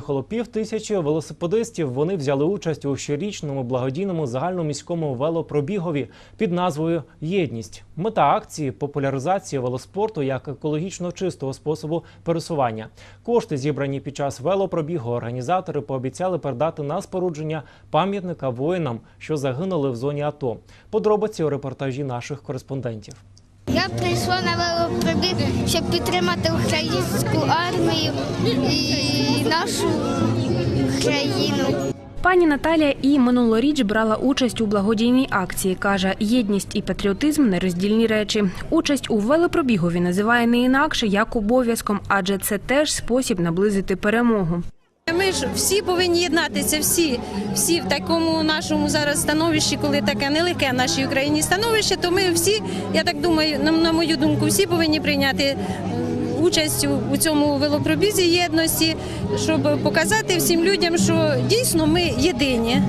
Коло пів тисячі велосипедистів вони взяли участь у щорічному благодійному загальноміському велопробігові під назвою Єдність. Мета акції популяризація велоспорту як екологічно чистого способу пересування. Кошти, зібрані під час велопробігу, організатори пообіцяли передати на спорудження пам'ятника воїнам, що загинули в зоні АТО. Подробиці у репортажі наших кореспондентів. Я прийшла на велопробіг, щоб підтримати українську армію і нашу країну. Пані Наталія і минулоріч брала участь у благодійній акції. каже, єдність і патріотизм нероздільні речі. Участь у велопробігові називає не інакше як обов'язком, адже це теж спосіб наблизити перемогу. Ж всі повинні єднатися, всі, всі в такому нашому зараз становищі, коли таке нелегке в нашій Україні становище, то ми всі, я так думаю, на, на мою думку, всі повинні прийняти участь у цьому велопробізі єдності, щоб показати всім людям, що дійсно ми єдині,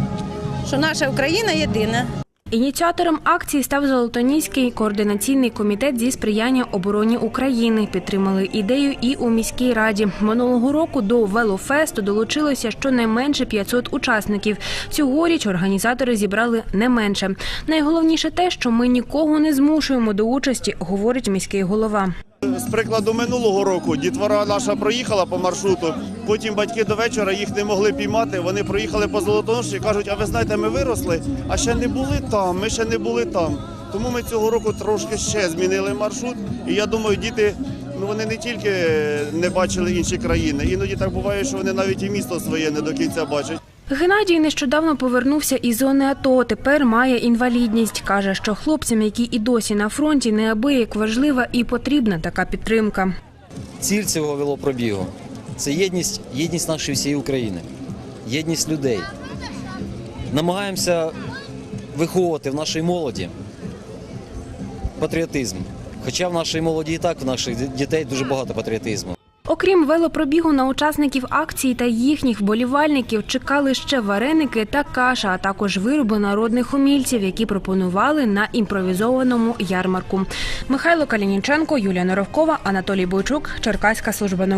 що наша Україна єдина. Ініціатором акції став Золотоніський координаційний комітет зі сприяння обороні України. Підтримали ідею і у міській раді. Минулого року до велофесту долучилося щонайменше 500 учасників. Цьогоріч організатори зібрали не менше. Найголовніше те, що ми нікого не змушуємо до участі, говорить міський голова. З прикладу минулого року дітвора наша проїхала по маршруту. Потім батьки до вечора їх не могли піймати. Вони проїхали по Золотоноші і кажуть, а ви знаєте, ми виросли, а ще не були там. Ми ще не були там. Тому ми цього року трошки ще змінили маршрут. І я думаю, діти ну вони не тільки не бачили інші країни. Іноді так буває, що вони навіть і місто своє не до кінця бачать. Геннадій нещодавно повернувся із зони АТО. Тепер має інвалідність. каже, що хлопцям, які і досі на фронті, неабияк важлива і потрібна така підтримка. Ціль цього велопробігу це єдність, єдність нашої всієї України, єдність людей. Намагаємося виховувати в нашій молоді патріотизм. Хоча в нашій молоді і так в наших дітей дуже багато патріотизму. Окрім велопробігу, на учасників акції та їхніх вболівальників чекали ще вареники та каша, а також вироби народних умільців, які пропонували на імпровізованому ярмарку. Михайло Калініченко, Юлія Норовкова, Анатолій Бойчук, Черкаська служба новин.